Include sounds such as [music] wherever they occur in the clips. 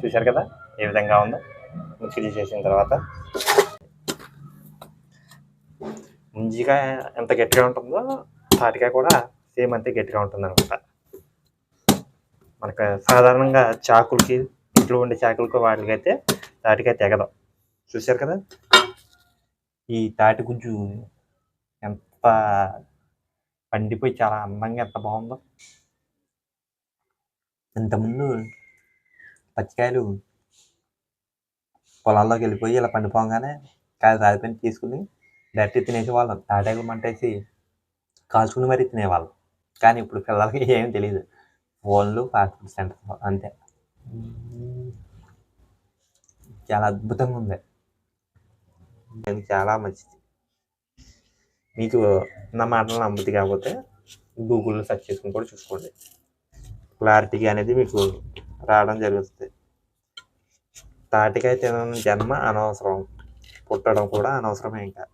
చూశారు కదా? ఏ విధంగా ఉందో? మిక్సీ చేసిన తర్వాత. ముంజిగా ఎంత గట్టిగా ఉంటుందో తాటికాయ కూడా సేమ్ అంతే గట్టిగా ఉంటుంది అనమాట మనకు సాధారణంగా చాకులకి ఇంట్లో ఉండే చాకులకి వాటికైతే తాటికాయ తెగదాం. చూశారు కదా? ఈ తాటి గుంజు ఎంత పండిపోయి చాలా అందంగా ఎంత బాగుందో. ఇంతకుముందు పచ్చికాయలు పొలాల్లోకి వెళ్ళిపోయి ఇలా పండిపోగానే కాయలు రాలిపోయి తీసుకుని డైరెక్ట్ తినేసేవాళ్ళం. తాటాకులు మంటేసి కాల్చుకుని మరీ తినేవాళ్ళం. కానీ ఇప్పుడు పిల్లలకి ఏం తెలియదు ఫోన్లు ఫాస్ట్ ఫుడ్ సెంటర్ అంతే. చాలా అద్భుతంగా ఉంది. నేను చాలా మంచిది. మీకు నా మాటలు నమ్ముద్ది కాకపోతే గూగుల్లో సెర్చ్ చేసుకుని కూడా చూసుకోండి. క్లారిటీగా అనేది మీకు రావడం జరుగుతుంది. తాటికాయ తినడం జన్మ అనవసరం. పుట్టడం కూడా అనవసరమే ఇంకా.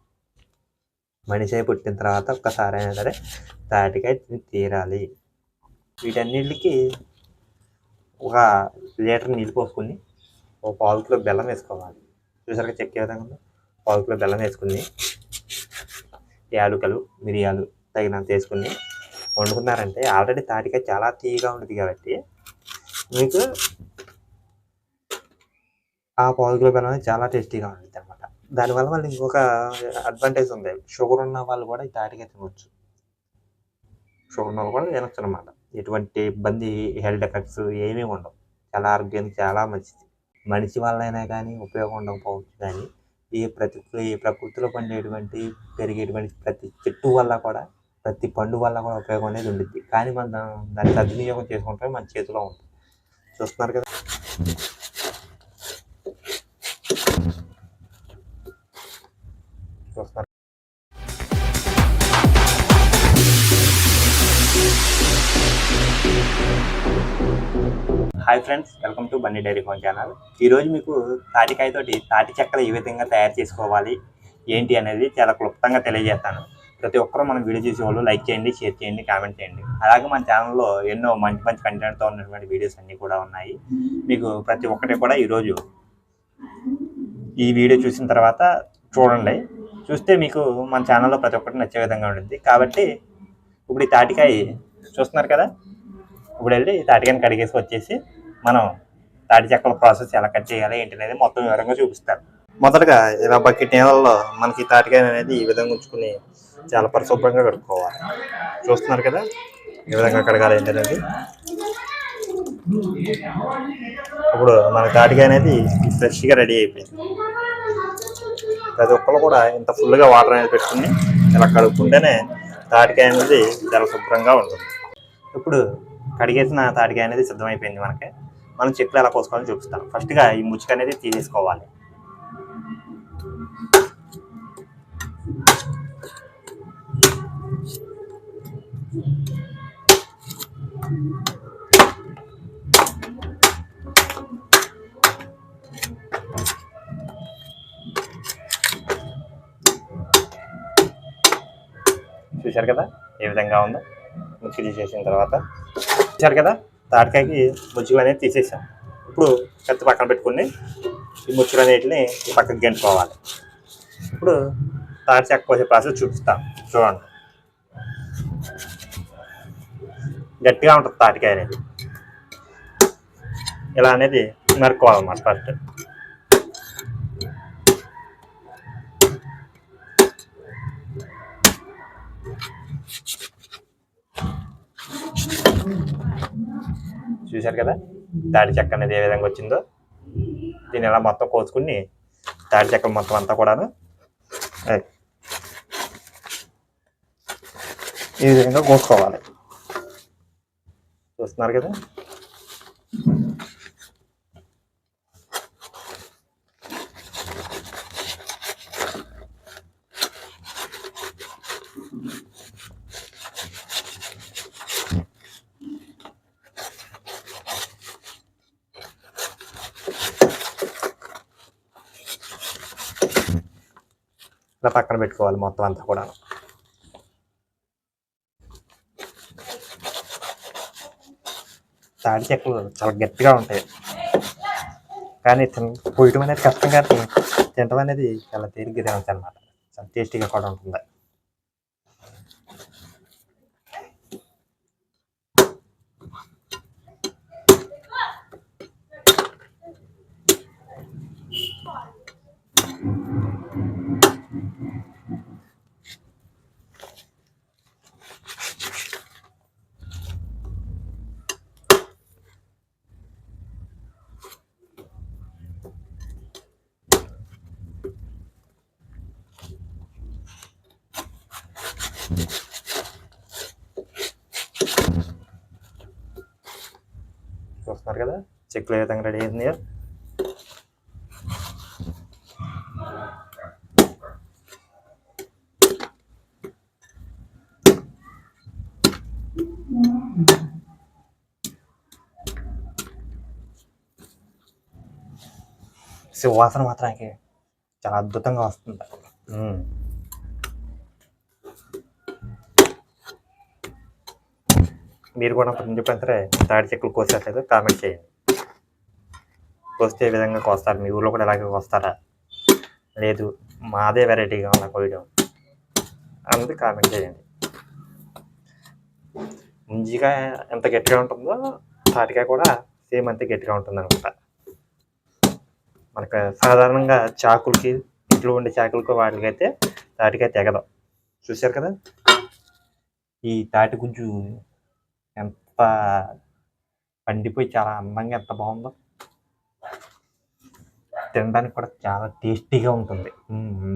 మనిషి అయి పుట్టిన తర్వాత ఒక్కసారి అయినా సరే తాటికాయ తీరాలి. వీటన్నిటికి ఒక లీటర్ నీళ్ళు పోసుకుని ఒక పావు కిలో బెల్లం వేసుకోవాలి. చూసారుగా చెక్ ఏ విధంగా పావు కిలో బెల్లం వేసుకుని యాలుకలు మిరియాలు తగినంత వేసుకుని వండుకున్నారంటే ఆల్రెడీ తాటికాయ చాలా తీయగా ఉంటుంది కాబట్టి మీకు ఆ పావు కిలో బెల్లం అనేది చాలా టేస్టీగా ఉంటుంది అనమాట దానివల్ల వాళ్ళు ఇంకొక అడ్వాంటేజ్ ఉంది. షుగర్ ఉన్న వాళ్ళు కూడా ఈ తాటికాయ తినవచ్చు షుగర్ ఉన్న వాళ్ళు కూడా తినొచ్చు అనమాట ఎటువంటి ఇబ్బంది హెల్త్ ఎఫెక్ట్స్ ఏమీ ఉండవు. చాలా ఆరోగ్యానికి చాలా మంచిది. మనిషి వల్లైనా కానీ ఉపయోగం ఉండకపోవచ్చు కానీ ఈ ప్రతి ఈ ప్రకృతిలో పండేటువంటి పెరిగేటువంటి ప్రతి చెట్టు వల్ల కూడా ప్రతి పండు వల్ల కూడా ఉపయోగం అనేది ఉండిద్ది. కానీ మనం దాన్ని సద్వినియోగం చేసుకుంటే మన చేతిలో ఉంటుంది. చూస్తున్నారు కదా? Hi friends welcome to Bunny diary phone channel ఈరోజు మీకు తాటికాయతోటి తాటి చెక్కలు ఏ విధంగా తయారు చేసుకోవాలి ఏంటి అనేది చాలా క్లుప్తంగా తెలియజేస్తాను. ప్రతి ఒక్కరూ మనం వీడియో చూసే వాళ్ళు లైక్ చేయండి షేర్ చేయండి కామెంట్ చేయండి. అలాగే మన ఛానల్లో ఎన్నో మంచి మంచి కంటెంట్తో ఉన్నటువంటి వీడియోస్ అన్నీ కూడా ఉన్నాయి. మీకు ప్రతి ఒక్కటి కూడా ఈరోజు ఈ వీడియో చూసిన తర్వాత చూడండి. చూస్తే మీకు మన ఛానల్లో ప్రతి ఒక్కటి నచ్చే విధంగా ఉంటుంది. కాబట్టి ఇప్పుడు ఈ తాటికాయ చూస్తున్నారు కదా? ఇప్పుడు వెళ్ళి తాటికాయని కడిగేసి వచ్చేసి మనం తాటి చెక్కల ప్రాసెస్ ఎలా కట్ చేయాలి ఏంటి అనేది మొత్తం వివరంగా చూపిస్తారు. మొదటగా ఇలా బకెట్ నీళ్ళల్లో మనకి తాటికాయ అనేది ఈ విధంగా ఉంచుకుని చాలా పరిశుభ్రంగా కడుక్కోవాలి. చూస్తున్నారు కదా? ఈ విధంగా కడగాలి ఏంటి అనేది? ఇప్పుడు మన తాటికాయ అనేది ఫ్రెష్గా రెడీ అయిపోయింది. ప్రతి ఒక్కరు కూడా ఇంత ఫుల్గా వాటర్ అనేది పెట్టుకుని ఇలా కడుక్కుంటేనే తాటికాయ అనేది చాలా శుభ్రంగా ఉంటుంది. ఇప్పుడు కడిగేసిన తాటికాయ అనేది సిద్ధమైపోయింది మనకి. మనం చెట్లు ఎలా కోసుకోవాలని చూపిస్తాను. ఫస్ట్గా ఈ ముచ్చుక అనేది తీసేసుకోవాలి. చూశారు కదా? ఏ విధంగా ఉందో? మిక్సీ చేసిన తర్వాత. చూశారు కదా? తాటికాయకి ముచ్చులు అనేది తీసేసాం. ఇప్పుడు కత్తి పక్కన పెట్టుకుని ఈ ముచ్చులు అనేటిని ఈ పక్కకి గెంటుకోవాలి ఇప్పుడు తాటి చెక్క కోసే ప్రాసెస్ చూపిస్తాం. చూడండి. గట్టిగా ఉంటుంది తాటికాయ అనేది. ఇలా అనేది నరుక్కోవాలన్నమాట ఫస్ట్ చూశారు కదా? తాడి చెక్క అనేది ఏ విధంగా వచ్చిందో దీన్ని ఇలా మొత్తం కోసుకుని తాడి చెక్కలు మొత్తం అంతా కూడాను ఈ విధంగా కోసుకోవాలి. చూస్తున్నారు కదా? ఇలా పక్కన పెట్టుకోవాలి మొత్తం అంతా కూడా తాడి చెక్కలు చాలా గట్టిగా ఉంటాయి. కానీ పోయటం అనేది కష్టం కానీ తినటం అనేది చాలా తేలిగ్గా తినచ్చు అనమాట చాలా టేస్టీగా కూడా ఉంటుంది. చూస్తున్నారు కదా? చెక్కులు ఏ విధంగా రెడీ అయింది సువాసన మాత్రానికి చాలా అద్భుతంగా వస్తుంది. మీరు కూడా చెప్పంటే తాడి చెక్కులు కోసేట్లేదు కామెంట్ చేయండి. కోస్తే ఏ విధంగా కోస్తారు? మీ ఊర్లో కూడా ఇలాగే కోస్తారా? లేదు మాదే వెరైటీగా ఉన్న కోయడం. అన్నది కామెంట్ చేయండి. ముంజిగా ఎంత గట్టిగా ఉంటుందో తాటికాయ కూడా సేమ్ అంతే గట్టిగా ఉంటుంది అనమాట మనకు సాధారణంగా చాకులకి ఇంట్లో ఉండే చాకులకి వాటికైతే తాటికాయ తెగదు. చూశారు కదా? ఈ తాటి గుజ్జు ఎంత పండిపోయి చాలా అందంగా ఎంత బాగుందో. తినడానికి కూడా చాలా టేస్టీగా ఉంటుంది.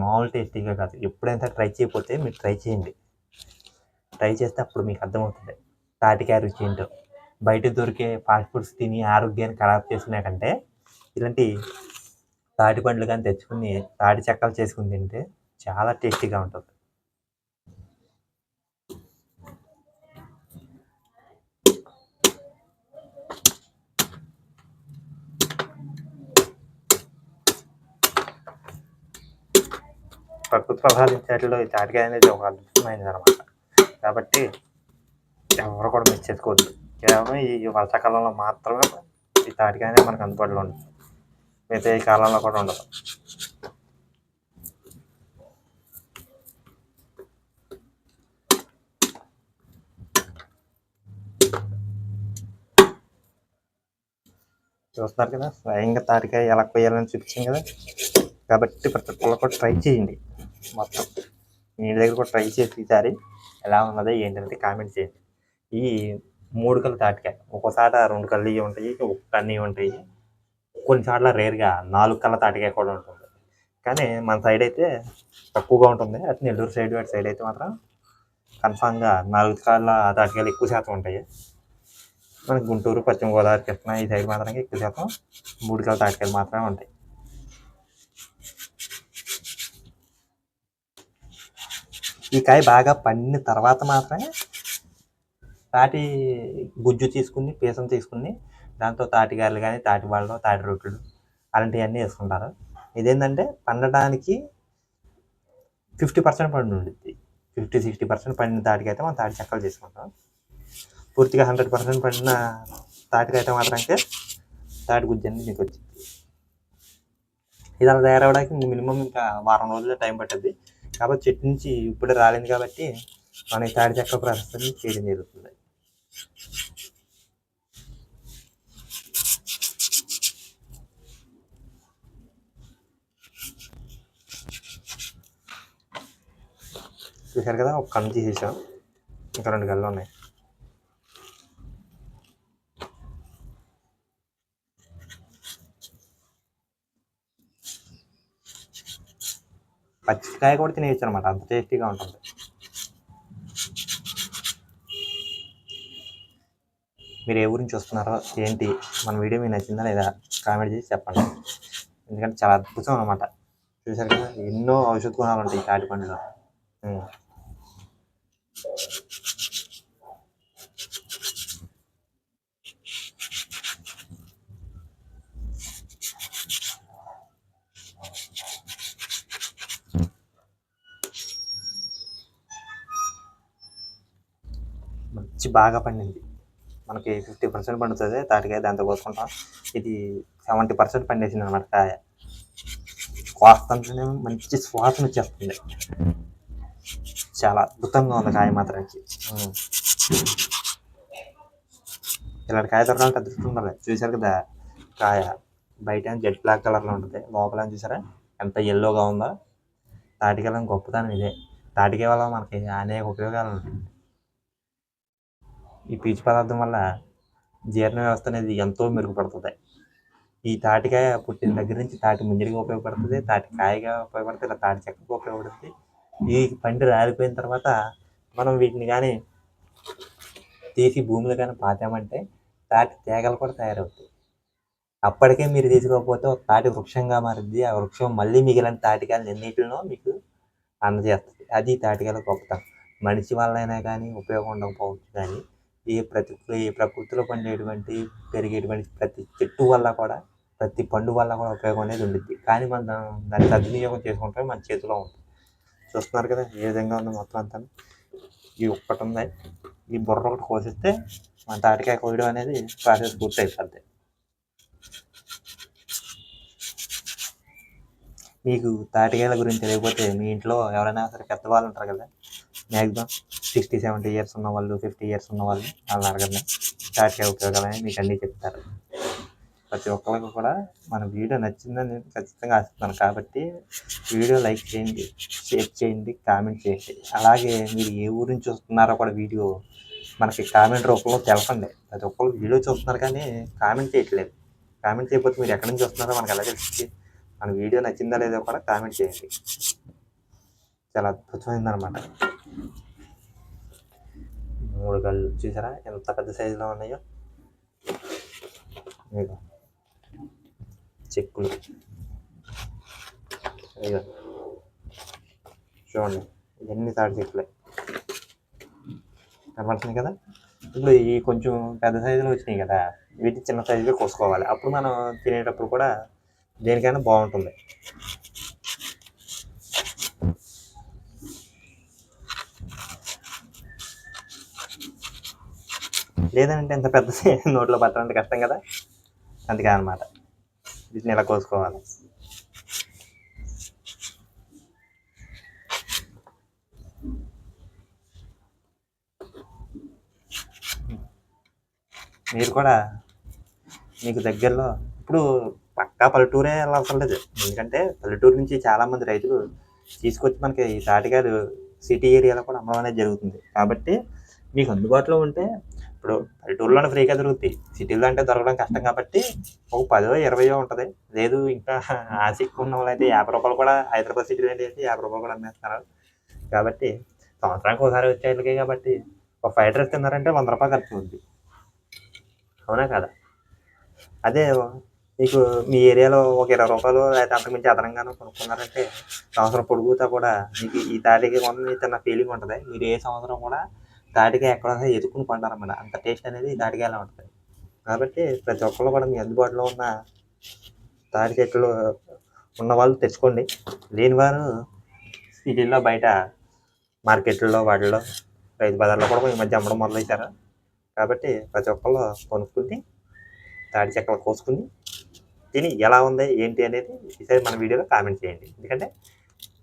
మామూలు టేస్టీగా కాదు. ఎప్పుడైనా ట్రై చేయకపోతే మీరు ట్రై చేయండి. ట్రై చేస్తే అప్పుడు మీకు అర్థమవుతుంది. తాటికాయ రుచి ఏంటో. బయట దొరికే ఫాస్ట్ ఫుడ్స్ తిని ఆరోగ్యాన్ని ఖరాబ్ చేసుకునే కంటే ఇలాంటి తాటి పండ్లు కానీ తెచ్చుకుని తాటి చెక్కలు చేసుకుని తింటే చాలా టేస్టీగా ఉంటుంది. ప్రకృతి ప్రసాదించేట్లో ఈ తాటికాయ అనేది ఒక అద్భుతమైనది అనమాట కాబట్టి ఎవరు కూడా మిస్ చేసుకోవద్దు కేవలం ఈ వర్షాకాలంలో మాత్రమే ఈ తాటికాయ అనేది మనకు అందుబాటులో ఉంటుంది మిగతా ఈ కాలంలో కూడా ఉండదు చూస్తున్నారు కదా స్వయంగా తాటికాయ ఎలా కొయ్యాలని చూపించాం కదా కాబట్టి ప్రతి ఒక్కరు కూడా ట్రై చేయండి మొత్తం. మీ దగ్గర కూడా ట్రై చేసి ఈసారి ఎలా ఉన్నదో ఏంటంటే కామెంట్ చేయండి. ఈ మూడు కళ్ళు తాటికాయ ఒక్కోసారి రెండు కళ్ళు ఇవి ఉంటాయి ఒక కన్ను ఉంటాయి. కొన్నిసార్లు రేర్గా నాలుగు కళ్ళ తాటికాయ కూడా ఉంటుంది. కానీ మన సైడ్ అయితే తక్కువగా ఉంటుంది. అటు నెల్లూరు సైడ్ అటు సైడ్ అయితే మాత్రం కన్ఫామ్గా నాలుగు కాళ్ళ తాటికాయలు ఎక్కువ శాతం ఉంటాయి. మన గుంటూరు పశ్చిమ గోదావరి కృష్ణ ఈ సైడ్ మాత్రం ఎక్కువ శాతం మూడు కళ్ళ తాటికాయలు మాత్రమే ఉంటాయి. ఈ కాయ బాగా పండిన తర్వాత మాత్రమే తాటి గుజ్జు తీసుకుని పీసం తీసుకుని దాంతో తాటిగాయలు కానీ తాటి వాళ్ళు తాటి రొట్టెలు అలాంటివన్నీ వేసుకుంటారు. ఇదేంటంటే పండడానికి ఫిఫ్టీ పర్సెంట్ పండి ఉండిద్ది ఫిఫ్టీ సిక్స్టీ పర్సెంట్ పండిన తాటికైతే మనం తాటి చెక్కలు చేసుకుంటాం. పూర్తిగా హండ్రెడ్ పర్సెంట్ పండిన తాటికైతే మాత్రంకే తాటి గుజ్జు అనేది మీకు వచ్చింది ఇది అలా తయారవడానికి మినిమం ఇంకా వారం రోజులు టైం పట్టద్ది. కాబట్టి చెట్టు నుంచి ఇప్పుడే రాలేదు కాబట్టి మన ఈ తాడి చెక్క ప్రాసెస్ చేయడం జరుగుతుంది. చూశారు కదా ఒక కన్ను తీసేసాం. ఇంకా రెండు గల్లు ఉన్నాయి. పచ్చికాయ కూడా తినేయచ్చు అనమాట అంత టేస్టీగా ఉంటుంది. మీరు ఏ ఊరించి వస్తున్నారో ఏంటి మన వీడియో మీకు నచ్చిందా లేదా కామెంట్ చేసి చెప్పండి. ఎందుకంటే చాలా అద్భుతం అనమాట చూసారు కదా ఎన్నో ఔషధ గుణాలు ఉంటాయి ఈ తాటి పండులో మిర్చి మంచి బాగా పండింది. మనకి ఫిఫ్టీ పర్సెంట్ పండుతుంది తాటికాయ దాంతో కోసుకుంటాం ఇది సెవెంటీ పర్సెంట్ పండేసింది అనమాట కాయ కోస్తుంటేనే మంచి సువాసన వచ్చేస్తుంది. చాలా అద్భుతంగా ఉంది కాయ మాత్రానికి. ఇలాంటి కాయ దొరకాలంటే అదృష్టం ఉండాలి. చూసారు కదా కాయ బయట జెడ్ బ్లాక్ కలర్లో ఉంటుంది. లోపల ఏం చూసారా? ఎంత ఎల్లోగా ఉందో. తాటికాయలం గొప్పతనం ఇదే. తాటికాయ వల్ల మనకి అనేక ఉపయోగాలు ఉంటాయి ఈ పీచు పదార్థం వల్ల జీర్ణ వ్యవస్థ అనేది ఎంతో మెరుగుపడుతుంది. ఈ తాటికాయ పుట్టిన దగ్గర నుంచి తాటి ముంజడిగా ఉపయోగపడుతుంది తాటి కాయగా ఉపయోగపడుతుంది ఇలా తాటి చెక్కగా ఉపయోగపడుతుంది. ఈ పండు రాలిపోయిన తర్వాత మనం వీటిని కానీ తీసి భూమిలో కానీ పాతామంటే తాటి తీగలు కూడా తయారవుతాయి. అప్పటికే మీరు తీసుకోకపోతే ఒక తాటి వృక్షంగా మారుద్ది ఆ వృక్షం మళ్ళీ మిగిలిన తాటికాయలు ఎన్నిటినో మీకు అందజేస్తుంది. అది తాటికాయల గొప్పతనం. మనిషి వల్లైనా కానీ ఉపయోగం ఉండకపోవచ్చు కానీ ఈ ప్రతి ఈ ప్రకృతిలో పండేటువంటి పెరిగేటువంటి ప్రతి చెట్టు వల్ల కూడా ప్రతి పండు వల్ల కూడా ఉపయోగం అనేది ఉండిద్ది. కానీ మనం దాన్ని సద్వినియోగం చేసుకుంటే మన చేతిలో ఉంటుంది. చూస్తున్నారు కదా ఏ విధంగా ఉంది మొత్తం అంతా? ఈ ఒక్కటి ఉంది. ఈ బుర్ర ఒకటి కోసిస్తే మన తాటికాయ కోయడం అనేది ప్రాసెస్ పూర్తి అయిపోద్ది మీకు తాటికాయల గురించి తెలియకపోతే మీ ఇంట్లో ఎవరైనా సరే పెద్దవాళ్ళు ఉంటారు కదా మ్యాక్సిమం సిక్స్టీ సెవెంటీ ఇయర్స్ ఉన్న వాళ్ళు ఫిఫ్టీ ఇయర్స్ ఉన్న వాళ్ళు వాళ్ళని అడగండి. తాటికాయ ఉపయోగాలని మీకు అన్నీ చెప్తారు. ప్రతి ఒక్కరికి కూడా మన వీడియో నచ్చిందని నేను ఖచ్చితంగా ఆశిస్తున్నాను. కాబట్టి వీడియో లైక్ చేయండి షేర్ చేయండి కామెంట్ చేయండి. అలాగే మీరు ఏ ఊరు నుంచి చూస్తున్నారో కూడా వీడియో మనకి కామెంట్ రూపంలో తెలపండి. ప్రతి ఒక్కరు వీడియో చూస్తున్నారు కానీ కామెంట్ చేయట్లేదు. కామెంట్ చేయకపోతే మీరు ఎక్కడి నుంచి వస్తున్నారో మనకు ఎలా తెలుస్తుంది? మన వీడియో నచ్చిందా లేదో కూడా కామెంట్ చేయండి. చాలా అద్భుతమైంది అనమాట మూడు కళ్ళు చూసారా? ఎంత పెద్ద సైజులో ఉన్నాయో? ఇదిగో. చెక్కులు. ఇదిగో. చూడండి ఇవన్నీ తాడు చెక్కులే. కనబడుతుంది కదా? ఇప్పుడు ఈ కొంచెం పెద్ద సైజులో వచ్చినాయి కదా వీటి చిన్న సైజులో కోసుకోవాలి. అప్పుడు మనం తినేటప్పుడు కూడా దేనికైనా బాగుంటుంది. లేదంటే ఇంత పెద్ద [laughs] నోట్లో పట్టాలంటే కష్టం కదా? అందుకే అనమాట వీటిని ఇలా కోసుకోవాలి? మీరు కూడా మీకు దగ్గరలో ఇప్పుడు పక్కా పల్లెటూరే వెళ్ళవసరం లేదు. ఎందుకంటే పల్లెటూరు నుంచి చాలామంది రైతులు తీసుకొచ్చి మనకి ఈ తాటికాయలు సిటీ ఏరియాలో కూడా అమ్మడం అనేది జరుగుతుంది. కాబట్టి మీకు అందుబాటులో ఉంటే ఇప్పుడు పల్లెటూరులోనే ఫ్రీగా దొరుకుతాయి. సిటీలో అంటే దొరకడం కష్టం కాబట్టి ఒక పదో ఇరవయో ఉంటుంది. లేదు ఇంకా ఆసక్తి ఉన్న వాళ్ళైతే యాభై రూపాయలు కూడా హైదరాబాద్ సిటీలో అయితే యాభై రూపాయలు కూడా అమ్మేస్తున్నారు. కాబట్టి సంవత్సరానికి ఒకసారి వచ్చేళ్ళకే కాబట్టి ఒక ఫ్రైడ్ రైస్ తిన్నారంటే వంద రూపాయలు ఖర్చు ఉంది అవునా కదా? అదే మీకు మీ ఏరియాలో ఒక ఇరవై రూపాయలు అయితే అంతకుమించి అదనంగానూ కొనుక్కున్నారంటే సంవత్సరం పొడుగుతా కూడా మీకు ఈ తారీఖు కొన్న తిన్న ఫీలింగ్ ఉంటుంది. మీరు ఏ సంవత్సరం కూడా తాటికాయ ఎక్కడ ఎదుకుని కొంటారన్నమాట అంత టేస్ట్ అనేది ఈ తాటికాయలో ఉంటుంది? కాబట్టి ప్రతి ఒక్కళ్ళు కూడా మీ అందుబాటులో ఉన్న తాటి చెట్లు ఉన్న వాళ్ళు తెచ్చుకోండి. లేని వారు సిటీల్లో బయట మార్కెట్లలో వాటిల్లో రైతు బజార్లో కూడా ఈ మధ్య అమ్మడం మొదలవుతారు కాబట్టి ప్రతి ఒక్కళ్ళు కొనుక్కుని తాటి చెక్కలు కోసుకుని తిని ఎలా ఉంది ఏంటి అనేది ఈసారి మన వీడియోలో కామెంట్ చేయండి. ఎందుకంటే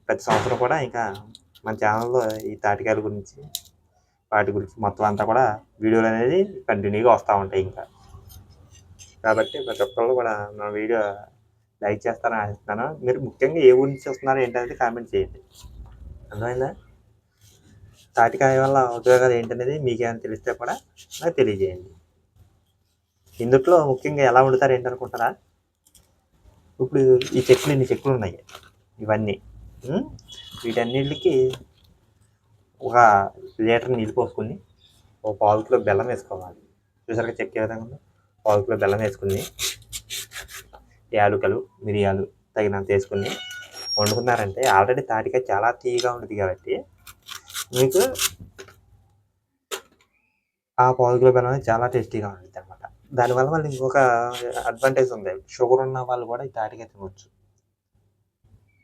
ప్రతి సంవత్సరం కూడా ఇంకా మన ఛానల్లో ఈ తాటికాయల గురించి వాటి గురించి మొత్తం అంతా కూడా వీడియోలు అనేది కంటిన్యూగా వస్తూ ఉంటాయి ఇంకా. కాబట్టి ప్రతి ఒక్కళ్ళు కూడా మన వీడియో లైక్ చేస్తారని ఆశిస్తున్నాను. మీరు ముఖ్యంగా ఏ ఊరి నుంచి వస్తున్నారో ఏంటనేది కామెంట్ చేయండి. అర్థమైందా? తాటికాయ వల్ల ఉపయోగాలు ఏంటనేది మీకేమైనా తెలిస్తే కూడా నాకు తెలియజేయండి. ఇందుట్లో ముఖ్యంగా ఎలా వండుతారు ఏంటనుకుంటారా ఇప్పుడు ఈ చెట్లు ఇన్ని చెట్లు ఉన్నాయి. ఇవన్నీ. వీటన్నిటికి ఒక లీటర్ నీళ్ళు పోసుకుని ఒక పావు కిలో బెల్లం వేసుకోవాలి. చూసారుగా చెక్క విధంగా ఉందో? పావు కిలో బెల్లం వేసుకుని యాలుకలు మిరియాలు తగినంత వేసుకుని వండుకున్నారంటే ఆల్రెడీ తాటికాయ చాలా తీయగా ఉంటుంది కాబట్టి మీకు ఆ పావు కిలో బెల్లం అనేది చాలా టేస్టీగా ఉంటుంది అనమాట దానివల్ల మళ్ళీ ఇంకొక అడ్వాంటేజ్ ఉంది. షుగర్ ఉన్న వాళ్ళు కూడా ఈ తాటికాయ తినవచ్చు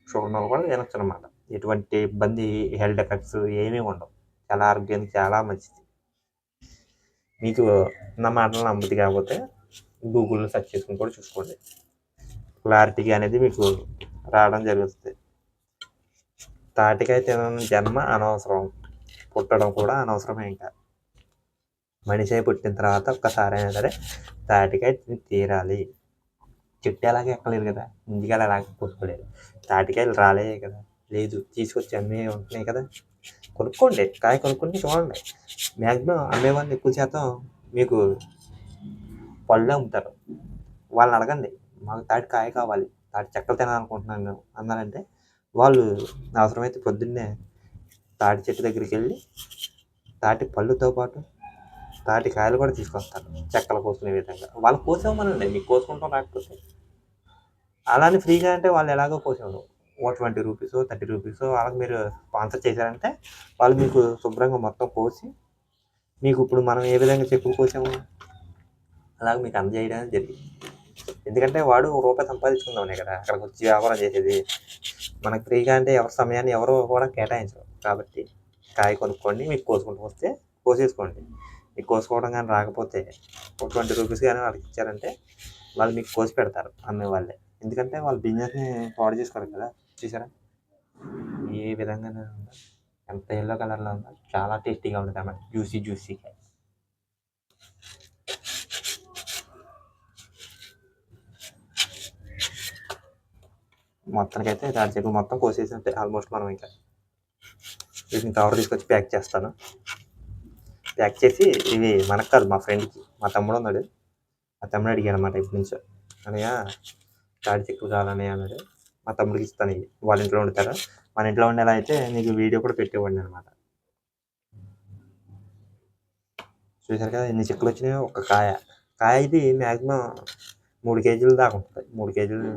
షుగర్ ఉన్న వాళ్ళు కూడా తినొచ్చు అనమాట ఎటువంటి ఇబ్బంది హెల్త్ ఎఫెక్ట్స్ ఏమీ ఉండవు. చాలా ఆరోగ్యానికి చాలా మంచిది. మీకు నా మాటలు నమ్మది కాకపోతే గూగుల్లో సెర్చ్ చేసుకుని కూడా చూసుకోండి. క్లారిటీగా అనేది మీకు రావడం జరుగుతుంది తాటికాయ తినడం జన్మ అనవసరం. పుట్టడం కూడా అనవసరమే ఇంకా. మనిషి అయి పుట్టిన తర్వాత ఒక్కసారి అయినా సరే తాటికాయ తీరాలి. చెట్టు ఎలాగ ఎక్కలేదు కదా. ఇంటికాడ అలాగ పుట్టుకోలేదు తాటికాయలు రాలే కదా. లేదు తీసుకొచ్చి అమ్మే ఉంటున్నాయి కదా. కొనుక్కోండి కాయ కొనుక్కుంటే చూడండి మ్యాక్సిమం అమ్మేవాళ్ళు ఎక్కువ శాతం మీకు పళ్ళు అమ్ముతారు. వాళ్ళని అడగండి మాకు తాటి కాయ కావాలి తాటి చెక్కలు తినాలనుకుంటున్నాను మేము అన్నారంటే వాళ్ళు అవసరమైతే పొద్దున్నే తాటి చెట్టు దగ్గరికి వెళ్ళి తాటి పళ్ళుతో పాటు తాటి కాయలు కూడా తీసుకొస్తారు చెక్కలు కోసుకునే విధంగా. వాళ్ళు కోసేమనండి మీకు కోసుకుంటాం రాకపోతే. అలానే ఫ్రీగా అంటే వాళ్ళు ఎలాగో కోసేవాళ్ళు. ఓ ట్వంటీ రూపీస్ థర్టీ రూపీస్ వాళ్ళకి మీరు స్పాన్సర్ చేశారంటే వాళ్ళు మీకు శుభ్రంగా మొత్తం కోసి మీకు ఇప్పుడు మనం ఏ విధంగా చెప్పులు కోసాము అలాగే మీకు అందజేయడం జరిగింది. ఎందుకంటే వాడు ఒక రూపాయి సంపాదించుకుందామనే కదా అక్కడికి వచ్చి వ్యాపారం చేసేది. మనకు ఫ్రీగా అంటే ఎవరి సమయాన్ని ఎవరు కూడా కేటాయించరు. కాబట్టి కాయ కొనుక్కోండి మీకు కోసుకుంటూ వస్తే కోసేసుకోండి. మీకు కోసుకోవడం కానీ రాకపోతే ఒక ట్వంటీ రూపీస్ కానీ వాళ్ళకి ఇచ్చారంటే వాళ్ళు మీకు కోసి పెడతారు అమ్మే వాళ్ళే ఎందుకంటే వాళ్ళు బిజినెస్ని పాడు చేసుకోరు కదా. చూసారా? ఏ విధంగా ఉందో? ఎంత ఎల్లో కలర్లో ఉందో? చాలా టేస్టీగా ఉంటుంది అన్నమాట. జ్యూసీ జ్యూసీగా మొత్తానికి అయితే దాని చెట్టు మొత్తం కోసేసినట్టే ఆల్మోస్ట్ మనం ఇంకా వీటిని కవర్ తీసుకొచ్చి ప్యాక్ చేస్తాను. ప్యాక్ చేసి ఇవి మనకు కాదు మా ఫ్రెండ్కి మా తమ్ముడు ఉన్నాడు. మా తమ్ముడు అడిగాడు అనమాట ఇప్పటి నుంచో. అనగా తాడి చెక్కులు కావాలని అన్నాడు. మా తమ్ముడికి ఇస్తాను ఇవి వాళ్ళ ఇంట్లో వండుతారా? మన ఇంట్లో ఉండేలా అయితే నీకు వీడియో కూడా పెట్టేవాడిని అనమాట చూసారు కదా ఎన్ని చెక్కులు వచ్చినాయో? ఒక కాయ. కాయ ఇది మ్యాక్సిమం మూడు కేజీలు దాకా ఉంటుంది. మూడు కేజీలు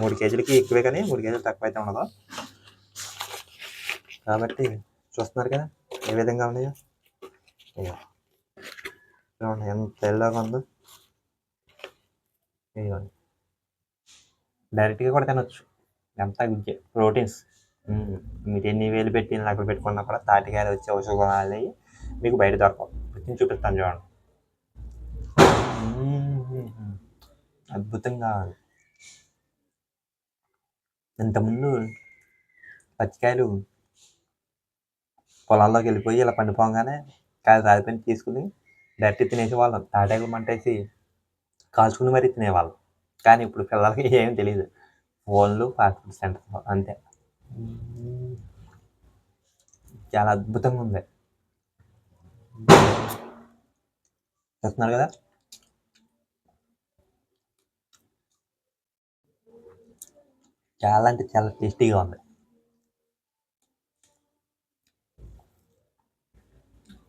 మూడు కేజీలకి ఎక్కువే కానీ మూడు కేజీలు తక్కువ అయితే ఉండదు. కాబట్టి చూస్తున్నారు కదా ఏ విధంగా ఉన్నాయో? ఇదిగో. చూడండి ఎంత ఎల్లోగా ఉందో. ఇదిగోండి. డైరెక్ట్గా కూడా తినొచ్చు. ఎంత గుజ్జే ప్రోటీన్స్. మీరు ఎన్ని వేలు పెట్టి నగలు పెట్టుకున్నా కూడా తాటికాయలు వచ్చే ఔషధాలు అవి మీకు బయట దొరకవు. పెట్టిన చూపిస్తాను చూడండి. అద్భుతంగా ఇంతకుముందు పచ్చికాయలు పొలాల్లోకి వెళ్ళిపోయి ఇలా పండిపోగానే కాయలు రాలిపోయి తీసుకుని డైరెక్ట్ తినేసేవాళ్ళం. తాటాకులు మంటేసి కాల్చుకుని మరీ తినేవాళ్ళం. కానీ ఇప్పుడు పిల్లలకి [laughs] ఏం తెలియదు ఫోన్లు ఫాస్ట్ ఫుడ్ సెంటర్ అంతే. చాలా అద్భుతంగా ఉంది. చూస్తున్నారు కదా? చాలా అంటే చాలా టేస్టీగా ఉంది.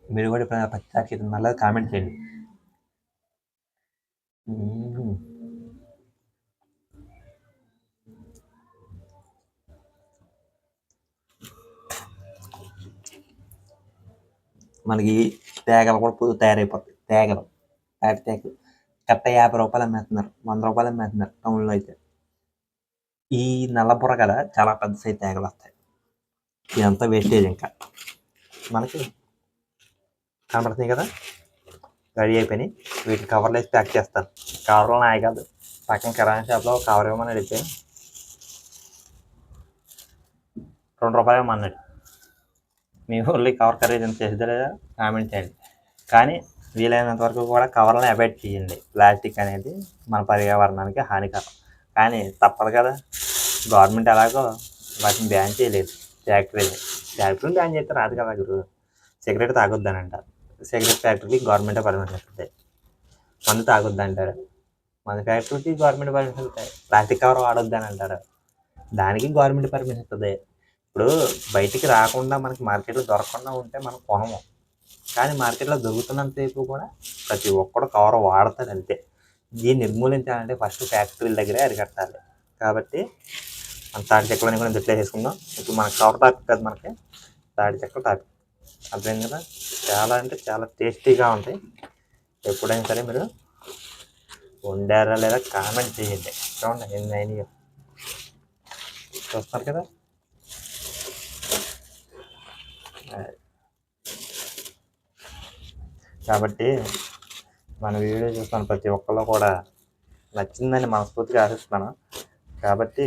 మీరు కూడా ఇప్పుడు పచ్చి మళ్ళీ కామెంట్ చేయండి మ్మ్. మనకి తేగలు కూడా తయారైపోతాయి. తేగలు. తాటి తేగలు కట్ట యాభై రూపాయలు అమ్మేస్తున్నారు. వంద రూపాయలు అమ్మేస్తున్నారు టౌన్లో అయితే. ఈ నల్లబుర్ర కదా చాలా పెద్ద సైజు తేగలు వస్తాయి. ఇదంతా వేస్టేజ్ ఇంకా. మనకి కనబడుతున్నాయి కదా? రెడీ అయిపోయినాయి. వీటి కవర్లో వేసి ప్యాక్ చేస్తాను. కవర్లో నాయ కాదు. పక్కన కిరాణా షాప్లో కవర్ ఇవ్వమని అడిగితే రెండు రూపాయలు ఇవ్వమన్నాడు. మీ ఊళ్ళో కవర్ ఖరీదు ఎంత లేదా? కామెంట్ చేయండి. కానీ వీలైనంత వరకు కూడా కవర్లను అవాయిడ్ చేయండి. ప్లాస్టిక్ అనేది మన పర్యావరణానికి హానికరం. కానీ తప్పదు కదా. గవర్నమెంట్ ఎలాగో వాటిని బ్యాన్ చేయలేదు. ఫ్యాక్టరీని ఫ్యాక్టరీని బ్యాన్ చేస్తే రాదు కదా గురు సిగరెట్ తాగొద్దని అంటారు. సిగరెట్ ఫ్యాక్టరీకి గవర్నమెంట్ పర్మిషన్ ఇస్తుంది మందు తాగొద్దు అంటారు. మన ఫ్యాక్టరీకి గవర్నమెంట్ పర్మిషన్ ఇస్తాయి. ప్లాస్టిక్ కవర్ వాడొద్దని అంటారు. దానికి గవర్నమెంట్ పర్మిషన్ ఇస్తుంది. ఇప్పుడు బయటికి రాకుండా మనకి మార్కెట్లో దొరకకుండా ఉంటే మనం కొనము కానీ మార్కెట్లో దొరుకుతున్నంతసేపు కూడా ప్రతి ఒక్కడు కవర్ వాడతాడు అంతే. దీన్ని నిర్మూలించాలంటే ఫస్ట్ ఫ్యాక్టరీల దగ్గరే అరికట్టాలి. కాబట్టి మన తాటి చెక్కలని కూడా ఇంట్లో చేసుకుందాం. ఇప్పుడు మన కవర్ టాపిక్ కదా మనకి. తాటి చెక్కల టాపిక్. అర్థం కదా? చాలా అంటే చాలా టేస్టీగా ఉంటాయి. ఎప్పుడైనా సరే మీరు వండారా లేదా కామెంట్ చేయండి. చూడండి ఎన్ని అయినాయో. చూస్తారు కదా? కాబట్టి మన వీడియో చూస్తున్న ప్రతి ఒక్కళ్ళు కూడా నచ్చిందని మనస్ఫూర్తిగా ఆశిస్తున్నాను. కాబట్టి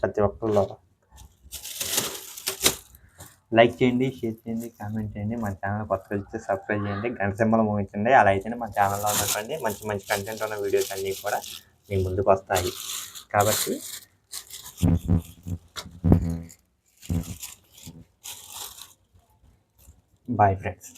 ప్రతి ఒక్కళ్ళు లైక్ చేయండి షేర్ చేయండి కామెంట్ చేయండి మన ఛానల్ కొత్తగా వచ్చి సబ్స్క్రైబ్ చేయండి గంట సింబల్ ముగించండి అలా అయితేనే మన ఛానల్లో ఉన్నటువంటి మంచి మంచి కంటెంట్ ఉన్న వీడియోస్ అన్నీ కూడా మీ ముందుకు వస్తాయి. కాబట్టి బాయ్ ఫ్రెండ్స్